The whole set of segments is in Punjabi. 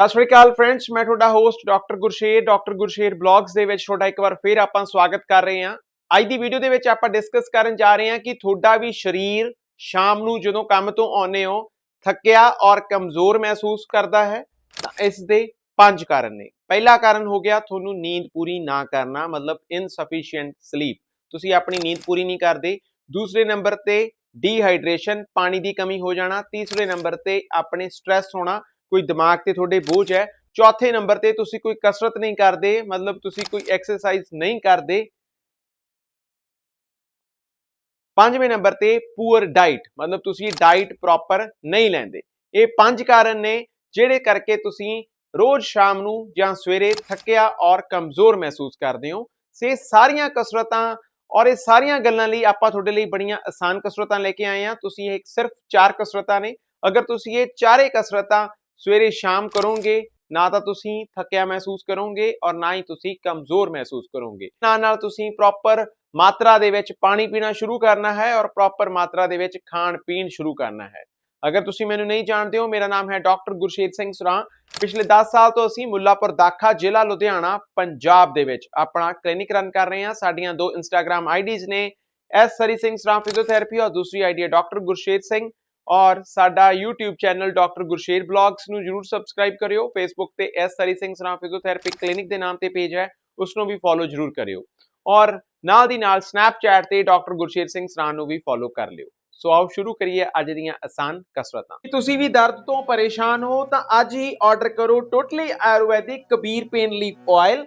ਸਤਿ ਸ਼੍ਰੀ ਅਕਾਲ ਫਰੈਂਡਸ ਮੈਂ ਤੁਹਾਡਾ host doctor Gursher doctor Gursher blogs ਦੇ ਵਿੱਚ ਤੁਹਾਡਾ ਇੱਕ ਵਾਰ ਫੇਰ ਆਪਾਂ ਸਵਾਗਤ ਕਰ ਰਹੇ ਹਾਂ। ਅੱਜ ਦੀ ਵੀਡੀਓ ਦੇ ਵਿੱਚ ਆਪਾਂ ਡਿਸਕਸ ਕਰਨ ਜਾ ਰਹੇ ਹਾਂ ਕਿ ਤੁਹਾਡਾ ਵੀ ਸਰੀਰ ਸ਼ਾਮ ਨੂੰ ਜਦੋਂ ਕੰਮ ਤੋਂ ਆਉਂਦੇ ਹੋ, ਥੱਕਿਆ ਔਰ ਕਮਜ਼ੋਰ ਮਹਿਸੂਸ ਕਰਦਾ ਹੈ, ਤਾਂ ਇਸ ਦੇ ਪੰਜ ਕਾਰਨ ਨੇ। ਪਹਿਲਾ ਕਾਰਨ ਹੋ ਗਿਆ ਤੁਹਾਨੂੰ ਨੀਂਦ ਪੂਰੀ ਨਾ ਕਰਨਾ, ਮਤਲਬ ਇਨਸਫੀਸ਼ੀਐਂਟ ਸਲੀਪ ਤੁਸੀਂ ਆਪਣੀ ਨੀਂਦ ਪੂਰੀ ਨਹੀਂ ਕਰਦੇ। ਦੂਸਰੇ ਨੰਬਰ ਤੇ ਡੀਹਾਈਡਰੇਸ਼ਨ ਪਾਣੀ ਦੀ ਕਮੀ ਹੋ ਜਾਣਾ। ਤੀਸਰੇ ਨੰਬਰ ਤੇ ਆਪਣੇ ਸਟ੍ਰੈਸ ਹੋਣਾ। ਕੋਈ ਦਿਮਾਗ ਤੇ ਤੁਹਾਡੇ ਬੋਝ ਹੈ ਚੌਥੇ ਨੰਬਰ ਤੇ ਤੁਸੀਂ ਕੋਈ ਕਸਰਤ ਨਹੀਂ ਕਰਦੇ ਮਤਲਬ ਤੁਸੀਂ ਕੋਈ ਐਕਸਰਸਾਈਜ਼ ਨਹੀਂ ਕਰਦੇ ਪੰਜਵੇਂ ਨੰਬਰ ਤੇ ਪੂਅਰ ਡਾਈਟ ਮਤਲਬ ਤੁਸੀਂ ਡਾਈਟ ਪ੍ਰੋਪਰ ਨਹੀਂ ਲੈਂਦੇ ਇਹ ਪੰਜ ਕਾਰਨ ਨੇ ਜਿਹੜੇ ਕਰਕੇ ਤੁਸੀਂ ਰੋਜ਼ ਸ਼ਾਮ ਨੂੰ ਜਾਂ ਸਵੇਰੇ ਥੱਕਿਆ ਔਰ ਕਮਜ਼ੋਰ ਮਹਿਸੂਸ ਕਰਦੇ ਹੋ ਸੇ ਸਾਰੀਆਂ ਕਸਰਤਾਂ ਔਰ ਇਹ ਸਾਰੀਆਂ ਗੱਲਾਂ ਲਈ ਆਪਾਂ ਤੁਹਾਡੇ ਲਈ ਬੜੀਆਂ ਆਸਾਨ ਕਸਰਤਾਂ ਲੈ ਕੇ ਆਏ ਹਾਂ ਤੁਸੀਂ ਇਹ ਸਿਰਫ ਚਾਰ ਕਸਰਤਾਂ ਨੇ ਅਗਰ ਤੁਸੀਂ ਇਹ ਚਾਰੇ ਕਸਰਤਾਂ ਸਵੇਰੇ ਸ਼ਾਮ ਕਰੋਗੇ, ਨਾ ਤਾਂ ਤੁਸੀਂ ਥੱਕਿਆ ਮਹਿਸੂਸ ਕਰੋਗੇ ਔਰ ਨਾ ਹੀ ਤੁਸੀਂ ਕਮਜ਼ੋਰ ਮਹਿਸੂਸ ਕਰੋਗੇ। ਨਾਲ ਨਾਲ ਤੁਸੀਂ ਪ੍ਰੋਪਰ ਮਾਤਰਾ ਦੇ ਵਿੱਚ ਪਾਣੀ ਪੀਣਾ ਸ਼ੁਰੂ ਕਰਨਾ ਹੈ ਔਰ ਪ੍ਰੋਪਰ ਮਾਤਰਾ ਦੇ ਵਿੱਚ ਖਾਣ ਪੀਣ ਸ਼ੁਰੂ ਕਰਨਾ ਹੈ। ਅਗਰ ਤੁਸੀਂ ਮੈਨੂੰ ਨਹੀਂ ਜਾਣਦੇ ਹੋ, ਮੇਰਾ ਨਾਮ ਹੈ ਡਾਕਟਰ ਗੁਰਸ਼ੇਤ ਸਿੰਘ ਸੁਰਾਂ। ਪਿਛਲੇ 10 ਸਾਲ ਤੋਂ ਅਸੀਂ ਮੁੱਲਾਪੁਰ ਦਾਖਾ ਜ਼ਿਲ੍ਹਾ ਲੁਧਿਆਣਾ, ਪੰਜਾਬ ਦੇ ਵਿੱਚ ਆਪਣਾ ਕਲੀਨਿਕ ਰਨ ਕਰ ਰਹੇ ਹਾਂ। ਸਾਡੀਆਂ ਦੋ ਇੰਸਟਾਗ੍ਰam ਆਈਡੀਜ਼ ਨੇ S Surrey Singh Sran physiotherapy ਔਰ ਦੂਸਰੀ ਆਈਡੀ ਹੈ ਡਾਕਟਰ ਗੁਰਸ਼ੇਰ ਸਿੰਘ। ਔਰ ਸਾਡਾ YouTube channel doctor Gursher blogs ਨੂੰ ਜਰੂਰ ਸਬਸਕ੍ਰਾਈਬ ਕਰਿਓ। Facebook ਤੇ ਐਸ ਸਰੀ ਸਿੰਘ ਸਰਾਂ ਫਿਜ਼ੀਓਥੈਰੇਪੀ ਕਲੀਨਿਕ ਦੇ ਨਾਮ ਤੇ ਪੇਜ ਹੈ। ਉਸ ਨੂੰ ਵੀ ਫੋਲੋ ਜਰੂਰ ਕਰਿਓ। ਔਰ ਨਾਲ ਦੀ ਨਾਲ ਸਨੈਪਚੈਟ ਤੇ ਡਾਕਟਰ ਗੁਰਸ਼ੇਰ ਸਿੰਘ ਸਰਾਂ ਨੂੰ ਵੀ ਫੋਲੋ ਕਰ ਲਿਓ। ਸੋ ਆਓ ਸ਼ੁਰੂ ਕਰੀਏ ਅੱਜ ਦੀਆਂ ਆਸਾਨ ਕਸਰਤਾਂ। ਤੁਸੀਂ ਵੀ ਦਰਦ ਤੋਂ ਪਰੇਸ਼ਾਨ ਹੋ ਤਾਂ ਅੱਜ ਹੀ ਆਰਡਰ ਕਰੋ totally Ayurvedic Kabir pain leaf oil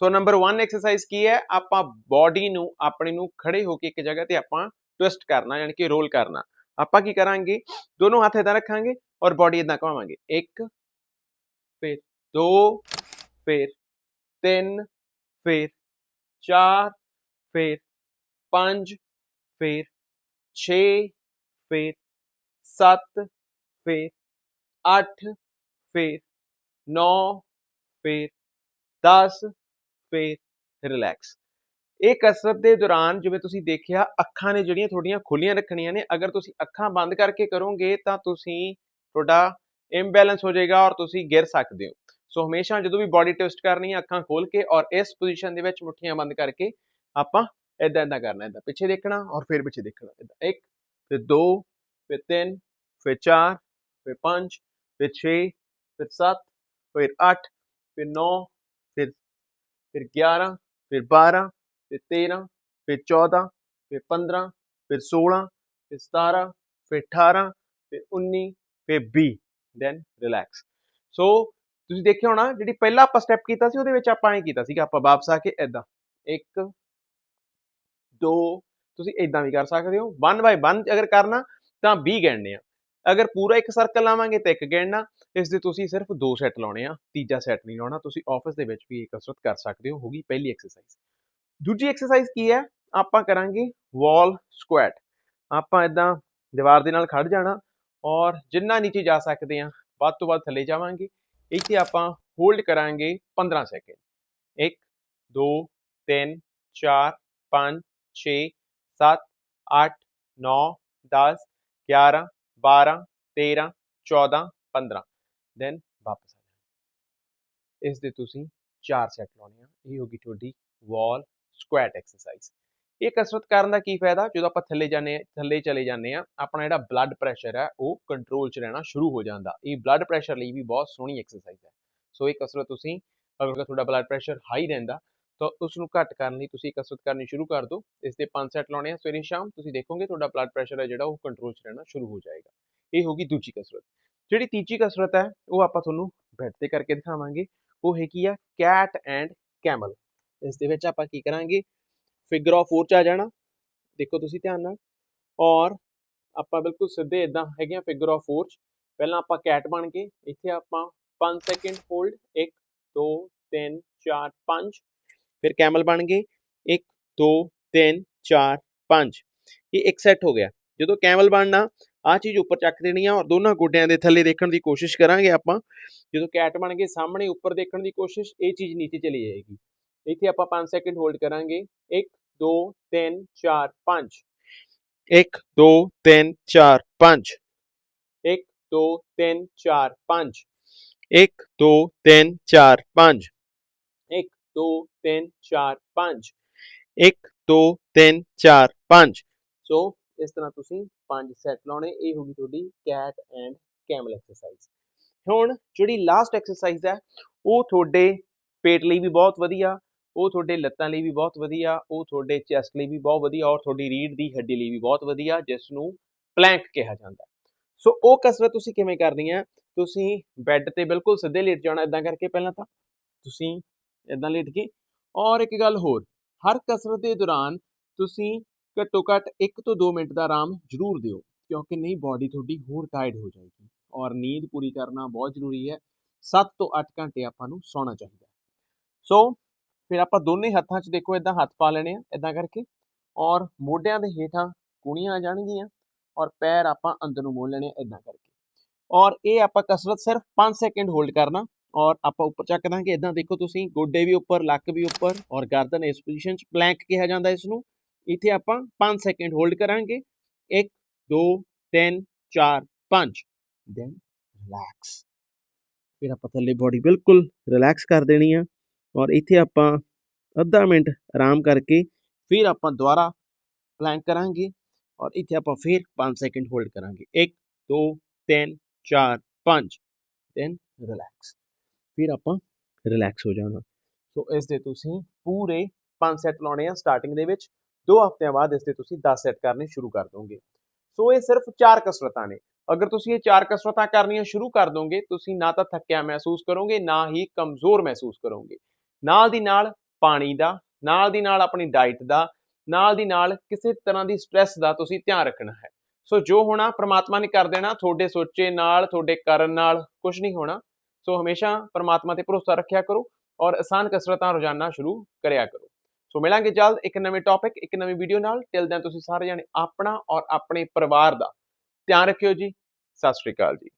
ਸੋ ਨੰਬਰ 1 ਐਕਸਰਸਾਈਜ਼ ਕੀ ਹੈ? ਆਪਾਂ ਬਾਡੀ ਨੂੰ, ਆਪਣੇ ਨੂੰ ਖੜੇ ਹੋ ਕੇ ਇੱਕ ਜਗ੍ਹਾ ਤੇ ਆਪਾਂ ਟਵਿਸਟ ਕਰਨਾ, ਯਾਨੀ ਕਿ ਰੋਲ ਕਰਨਾ। ਆਪਾਂ ਕੀ ਕਰਾਂਗੇ? ਦੋਨੋਂ ਹੱਥ ਇਦਾਂ ਰੱਖਾਂਗੇ ਔਰ ਬਾਡੀ ਇਦਾਂ ਘੁਮਾਵਾਂਗੇ। ਇੱਕ, ਫਿਰ ਦੋ, ਫਿਰ ਤਿੰਨ, ਫਿਰ ਚਾਰ, ਫਿਰ ਪੰਜ, ਫਿਰ 6 ਫਿਰ 7 ਫਿਰ 8 ਫਿਰ 9 ਫਿਰ 10 ਫਿਰ ਰਿਲੈਕਸ ਇਹ ਕਸਰਤ ਦੇ ਦੌਰਾਨ ਜਿਵੇਂ ਤੁਸੀਂ ਦੇਖਿਆ, ਅੱਖਾਂ ਨੇ ਜਿਹੜੀਆਂ ਤੁਹਾਡੀਆਂ ਖੁੱਲੀਆਂ ਰੱਖਣੀਆਂ ਨੇ, ਅਗਰ ਤੁਸੀਂ ਅੱਖਾਂ ਬੰਦ ਕਰਕੇ ਕਰੋਗੇ ਤਾਂ ਤੁਸੀਂ ਤੁਹਾਡਾ ਇੰਬੈਲੈਂਸ ਹੋ ਜਾਏਗਾ ਔਰ ਤੁਸੀਂ ਗਿਰ ਸਕਦੇ ਹੋ। ਸੋ ਹਮੇਸ਼ਾ ਜਦੋਂ ਵੀ ਬਾਡੀ ਟਵਿਸਟ ਕਰਨੀ ਹੈ, ਅੱਖਾਂ ਖੋਲ ਕੇ ਔਰ ਇਸ ਪੋਜੀਸ਼ਨ ਦੇ ਵਿੱਚ ਮੁੱਠੀਆਂ ਬੰਦ ਕਰਕੇ ਆਪਾਂ ਇਦਾਂ ਇਦਾਂ ਕਰਨਾ ਇਦਾਂ ਪਿੱਛੇ ਦੇਖਣਾ ਔਰ ਫਿਰ ਪਿੱਛੇ ਦੇਖਣਾ। ਇਦਾਂ ਇੱਕ, ਫਿਰ ਦੋ, ਫਿਰ ਤਿੰਨ, ਫਿਰ ਚਾਰ, ਫਿਰ ਪੰਜ, ਫਿਰ 6 ਫਿਰ 7 ਫਿਰ 8 ਫਿਰ 9 ਫਿਰ ਫਿਰ 11 ਫਿਰ 12 ਫਿਰ 13 ਫਿਰ 14 ਫਿਰ 15 ਫਿਰ 16 ਫਿਰ 17 ਫਿਰ 18 ਫਿਰ 19 ਫਿਰ 20 ਦੈਨ ਰਿਲੈਕਸ ਸੋ ਤੁਸੀਂ ਦੇਖਿਆ ਹੋਣਾ, ਜਿਹੜੀ ਪਹਿਲਾ ਆਪਾਂ ਸਟੈਪ ਕੀਤਾ ਸੀ, ਉਹਦੇ ਵਿੱਚ ਆਪਾਂ ਐਂ ਕੀਤਾ ਸੀਗਾ, ਆਪਾਂ ਵਾਪਸ ਆ ਕੇ ਇਦਾਂ ਇੱਕ, ਦੋ, ਤੁਸੀਂ ਇਦਾਂ ਵੀ ਕਰ ਸਕਦੇ ਹੋ। 1 ਬਾਈ 1 ਅਗਰ ਕਰਨਾ, ਤਾਂ 20 ਗਿਣਨੇ ਆ। ਅਗਰ ਪੂਰਾ ਇੱਕ ਸਰਕਲ ਲਾਵਾਂਗੇ, ਤਾਂ ਇੱਕ ਗਿਣਨਾ। ਇਸ ਦੇ ਤੁਸੀਂ ਸਿਰਫ ਦੋ ਸੈੱਟ ਲਾਉਣੇ ਆ, ਤੀਜਾ ਸੈੱਟ ਨਹੀਂ ਲਾਉਣਾ, ਤੁਸੀਂ ਆਫਿਸ ਦੇ ਵਿੱਚ ਵੀ ਇਹ ਕਸਰਤ ਕਰ ਸਕਦੇ ਹੋ ਹੋਗੀ ਪਹਿਲੀ ਐਕਸਰਸਾਈਜ਼ ਦੂਜੀ ਐਕਸਰਸਾਈਜ਼ ਕੀ ਹੈ? ਆਪਾਂ ਕਰਾਂਗੇ ਵਾਲ ਸਕੁਐਟ ਆਪਾਂ ਇਦਾਂ ਦੀਵਾਰ ਦੇ ਨਾਲ ਖੜ ਜਾਣਾ ਔਰ ਜਿੰਨਾ ਨੀਚੇ ਜਾ ਸਕਦੇ ਆ ਵੱਧ ਤੋਂ ਵੱਧ ਥੱਲੇ ਜਾਵਾਂਗੇ। ਇੱਥੇ ਆਪਾਂ ਹੋਲਡ ਕਰਾਂਗੇ 15 ਸੈਕਿੰਡ 1 2 3 4 5 6 7 8 9 10 11 12 13 14 15 ਦੈਨ ਵਾਪਸ ਆ ਜਾਣਾ। ਇਸ ਦੇ ਤੁਸੀਂ ਚਾਰ ਸੈੱਟ ਲਾਉਣੇ ਆ। ਇਹ ਹੋਗੀ ਤੁਹਾਡੀ ਵਾਲ ਸਕੁਐਟ ਐਕਸਰਸਾਈਜ਼ ਇਹ ਕਸਰਤ ਕਰਨ ਦਾ ਕੀ ਫਾਇਦਾ? ਜਦੋਂ ਆਪਾਂ ਥੱਲੇ ਜਾਂਦੇ ਥੱਲੇ ਚਲੇ ਜਾਂਦੇ ਆ, ਆਪਣਾ ਜਿਹੜਾ ਬਲੱਡ ਪ੍ਰੈਸ਼ਰ ਹੈ ਉਹ ਕੰਟਰੋਲ 'ਚ ਰਹਿਣਾ ਸ਼ੁਰੂ ਹੋ ਜਾਂਦਾ। ਇਹ ਬਲੱਡ ਪ੍ਰੈਸ਼ਰ ਲਈ ਵੀ ਬਹੁਤ ਸੋਹਣੀ ਐਕਸਰਸਾਈਜ਼ ਹੈ। ਸੋ ਇਹ ਕਸਰਤ ਤੁਸੀਂ, ਅਗਰ ਤੁਹਾਡਾ ਬਲੱਡ ਪ੍ਰੈਸ਼ਰ ਹਾਈ ਰਹਿੰਦਾ, ਤਾਂ ਉਸ ਨੂੰ ਘੱਟ ਕਰਨ ਲਈ ਤੁਸੀਂ ਕਸਰਤ ਕਰਨੀ ਸ਼ੁਰੂ ਕਰ ਦਿਓ। ਇਸ ਦੇ 5 ਸੈੱਟ ਲਾਉਣੇ ਆ ਸਵੇਰੇ ਸ਼ਾਮ। ਤੁਸੀਂ ਦੇਖੋਗੇ ਤੁਹਾਡਾ ਬਲੱਡ ਪ੍ਰੈਸ਼ਰ ਹੈ ਜਿਹੜਾ, ਉਹ ਕੰਟਰੋਲ 'ਚ ਰਹਿਣਾ ਸ਼ੁਰੂ ਹੋ ਜਾਏਗਾ। ਇਹ ਹੋਗੀ ਦੂਜੀ ਕਸਰਤ। ਜਿਹੜੀ ਤੀਜੀ ਕਸਰਤ ਹੈ, ਉਹ ਆਪਾਂ ਤੁਹਾਨੂੰ ਬੈਠ ਤੇ ਕਰਕੇ ਦਿਖਾਵਾਂਗੇ। ਉਹ ਹੈਗੀ ਆ ਕੈਟ ਐਂਡ ਕੈਮਲ ਇਸ ਦੇ ਵਿੱਚ ਆਪਾਂ ਕੀ ਕਰਾਂਗੇ? ਫਿਗਰ ਆਫ 4 ਚ ਆ ਜਾਣਾ। ਦੇਖੋ ਤੁਸੀਂ ਧਿਆਨ ਨਾਲ। ਔਰ ਆਪਾਂ ਬਿਲਕੁਲ ਸਿੱਧੇ ਇਦਾਂ ਹੈਗੇ ਆ ਫਿਗਰ ਆਫ 4 ਚ। ਪਹਿਲਾਂ ਆਪਾਂ ਕੈਟ ਬਣ ਕੇ ਇੱਥੇ ਆਪਾਂ 5 ਸੈਕਿੰਡ ਹੋਲਡ 1 2 3 4 5 ਫਿਰ ਕੈਮਲ ਬਣ ਗਏ। 1 2 3 4 5 ਇਹ ਇੱਕ ਸੈੱਟ ਹੋ ਗਿਆ। ਜਦੋਂ ਕੈਮਲ ਬਣਨਾ ਆ ਚੀਜ਼ ਉੱਪਰ ਚੱਕ ਦੇਣੀ ਆ ਔਰ ਦੋਨਾਂ ਗੋਡਿਆਂ ਦੇ ਥੱਲੇ ਦੇਖਣ ਦੀ ਕੋਸ਼ਿਸ਼ ਕਰਾਂਗੇ ਆਪਾਂ। ਜਦੋਂ ਕੈਟ ਬਣ ਗਏ ਸਾਹਮਣੇ ਉੱਪਰ ਦੇਖਣ ਦੀ ਕੋਸ਼ਿਸ਼ ਇਹ ਚੀਜ਼ ਨੀਚੇ ਚਲੀ ਜਾਏਗੀ। ਇੱਥੇ ਆਪਾਂ 5 ਸੈਕਿੰਡ ਹੋਲਡ ਕਰਾਂਗੇ। 1 2 3 4 5 1 2 3 4 5 1 2 3 4 5 1 2 3 4 5 1 2 3 4 5 1 2 3 4 5 ਸੋ ਇਸ ਤਰ੍ਹਾਂ ਤੁਸੀਂ ਪੰਜ ਸੈੱਟ ਲਾਉਣੇ, ਇਹ ਹੋਗੀ ਤੁਹਾਡੀ ਕੈਟ ਐਂਡ ਕੈਮਲ ਐਕਸਰਸਾਈਜ਼। ਹੁਣ ਜਿਹੜੀ ਲਾਸਟ ਐਕਸਰਸਾਈਜ਼ ਹੈ, ਉਹ ਤੁਹਾਡੇ ਪੇਟ ਲਈ ਵੀ ਬਹੁਤ ਵਧੀਆ, ਉਹ ਤੁਹਾਡੇ ਲੱਤਾਂ ਲਈ ਵੀ ਬਹੁਤ ਵਧੀਆ, ਉਹ ਤੁਹਾਡੇ ਚੈਸਟ ਲਈ ਵੀ ਬਹੁਤ ਵਧੀਆ ਔਰ ਤੁਹਾਡੀ ਰੀੜ ਦੀ ਹੱਡੀ ਲਈ ਵੀ ਬਹੁਤ ਵਧੀਆ ਜਿਸ ਨੂੰ ਪਲੈਂਕ ਕਿਹਾ ਜਾਂਦਾ ਸੋ ਉਹ ਕਸਰਤ ਤੁਸੀਂ ਕਿਵੇਂ ਕਰਨੀ ਹੈ? ਤੁਸੀਂ ਬੈੱਡ ਤੇ ਬਿਲਕੁਲ ਸਿੱਧੇ ਲੇਟ ਜਾਣਾ ਇਦਾਂ ਕਰਕੇ ਪਹਿਲਾਂ ਤਾਂ, ਤੁਸੀਂ ਇਦਾਂ ਲੇਟ ਕੇ ਔਰ ਇੱਕ ਗੱਲ ਹੋਰ, ਹਰ ਕਸਰਤ ਦੇ ਦੌਰਾਨ ਤੁਸੀਂ ਘੱਟੋ ਘੱਟ 1 ਤੋਂ 2 ਮਿੰਟ ਦਾ ਆਰਾਮ ਜ਼ਰੂਰ ਦਿਓ, ਕਿਉਂਕਿ ਨਹੀਂ ਬਾਡੀ ਤੁਹਾਡੀ ਹੋਰ ਟਾਇਰਡ ਹੋ ਜਾਏਗੀ ਔਰ ਨੀਂਦ ਪੂਰੀ ਕਰਨਾ ਬਹੁਤ ਜ਼ਰੂਰੀ ਹੈ। 7 ਤੋਂ 8 ਘੰਟੇ ਆਪਾਂ ਨੂੰ ਸੌਣਾ ਚਾਹੀਦਾ ਸੋ ਫਿਰ ਆਪਾਂ ਦੋਨੇ ਹੱਥਾਂ 'ਚ ਦੇਖੋ ਇਦਾਂ ਹੱਥ ਪਾ ਲੈਣੇ ਆ ਇਦਾਂ ਕਰਕੇ ਔਰ ਮੋਢਿਆਂ ਦੇ ਹੇਠਾਂ ਕੂਣੀਆਂ ਆ ਜਾਣਗੀਆਂ ਔਰ ਪੈਰ ਆਪਾਂ ਅੰਦਰ ਨੂੰ ਮੋੜ ਲੈਣੇ ਆ ਇਦਾਂ ਕਰਕੇ। ਔਰ ਇਹ ਆਪਾਂ ਕਸਰਤ ਸਿਰਫ 5 ਸੈਕਿੰਡ ਹੋਲਡ ਕਰਨਾ ਔਰ ਆਪਾਂ ਉੱਪਰ ਚੱਕ ਦਾਂਗੇ ਇਦਾਂ ਦੇਖੋ ਤੁਸੀਂ, ਗੋਡੇ ਵੀ ਉੱਪਰ, ਲੱਕ ਵੀ ਉੱਪਰ ਔਰ ਗਰਦਨ ਇਸ ਪੋਜੀਸ਼ਨ 'ਚ ਪਲੈਂਕ ਕਿਹਾ ਜਾਂਦਾ ਇਸ ਨੂੰ। ਇੱਥੇ ਆਪਾਂ 5 ਸੈਕਿੰਡ ਹੋਲਡ ਕਰਾਂਗੇ 1 2 3 4 5 ਦੈਨ ਰਿਲੈਕਸ ਫਿਰ ਆਪਾਂ ਥੱਲੇ ਬਾਡੀ ਬਿਲਕੁਲ ਰਿਲੈਕਸ ਕਰ ਦੇਣੀ ਆ ਔਰ ਇੱਥੇ ਆਪਾਂ ਅੱਧਾ ਮਿੰਟ ਆਰਾਮ ਕਰਕੇ ਫਿਰ ਆਪਾਂ ਦੁਬਾਰਾ ਪਲੈਂਕ ਕਰਾਂਗੇ ਔਰ ਇੱਥੇ ਆਪਾਂ ਫਿਰ 5 ਸੈਕਿੰਡ ਹੋਲਡ ਕਰਾਂਗੇ 1 2 3 4 5 ਦੈਨ ਰਿਲੈਕਸ ਫਿਰ ਆਪਾਂ ਰਿਲੈਕਸ ਹੋ ਜਾਣਾ ਸੋ ਇਸ ਦੇ ਤੁਸੀਂ ਪੂਰੇ 5 ਸੈੱਟ ਲਾਉਣੇ ਆ ਸਟਾਰਟਿੰਗ ਦੇ ਵਿੱਚ 2 ਹਫ਼ਤਿਆਂ ਬਾਅਦ ਇਸ 'ਤੇ ਤੁਸੀਂ 10 ਸੈੱਟ ਕਰਨੇ ਸ਼ੁਰੂ ਕਰ ਦੋਗੇ। ਸੋ ਇਹ ਸਿਰਫ 4 ਕਸਰਤਾਂ ਨੇ। ਅਗਰ ਤੁਸੀਂ ਇਹ 4 ਕਸਰਤਾਂ ਕਰਨੀਆਂ ਸ਼ੁਰੂ ਕਰ ਦੋਗੇ, ਤੁਸੀਂ ਨਾ ਤਾਂ ਥੱਕਿਆ ਮਹਿਸੂਸ ਕਰੋਗੇ, ਨਾ ਹੀ ਕਮਜ਼ੋਰ ਮਹਿਸੂਸ ਕਰੋਗੇ। ਨਾਲ ਦੀ ਨਾਲ ਪਾਣੀ ਦਾ, ਨਾਲ ਦੀ ਨਾਲ ਆਪਣੀ ਡਾਈਟ ਦਾ, ਨਾਲ ਦੀ ਨਾਲ ਕਿਸੇ ਤਰ੍ਹਾਂ ਦੀ ਸਟ੍ਰੈਸ ਦਾ ਤੁਸੀਂ ਧਿਆਨ ਰੱਖਣਾ ਹੈ। ਸੋ ਜੋ ਹੋਣਾ ਪ੍ਰਮਾਤਮਾ ਨੇ ਕਰ ਦੇਣਾ, ਤੁਹਾਡੇ ਸੋਚੇ ਨਾਲ, ਤੁਹਾਡੇ ਕਰਨ ਨਾਲ ਕੁਝ ਨਹੀਂ ਹੋਣਾ। ਸੋ ਹਮੇਸ਼ਾ ਪ੍ਰਮਾਤਮਾ ਤੇ ਭਰੋਸਾ ਰੱਖਿਆ ਕਰੋ ਔਰ ਆਸਾਨ ਕਸਰਤਾਂ ਰੋਜ਼ਾਨਾ ਸ਼ੁਰੂ ਕਰਿਆ ਕਰੋ। ਸੋ ਮਿਲਾਂਗੇ ਜਲਦ ਇੱਕ ਨਵੇਂ ਟੌਪਿਕ ਇੱਕ ਨਵੀਂ ਵੀਡੀਓ ਨਾਲ। ਟਿਲ ਦੈਨ ਤੁਸੀਂ ਸਾਰੇ ਜਾਣੇ ਆਪਣਾ ਔਰ ਆਪਣੇ ਪਰਿਵਾਰ ਦਾ ਧਿਆਨ ਰੱਖਿਓ ਜੀ। ਸਤਿ ਸ਼੍ਰੀ ਅਕਾਲ ਜੀ।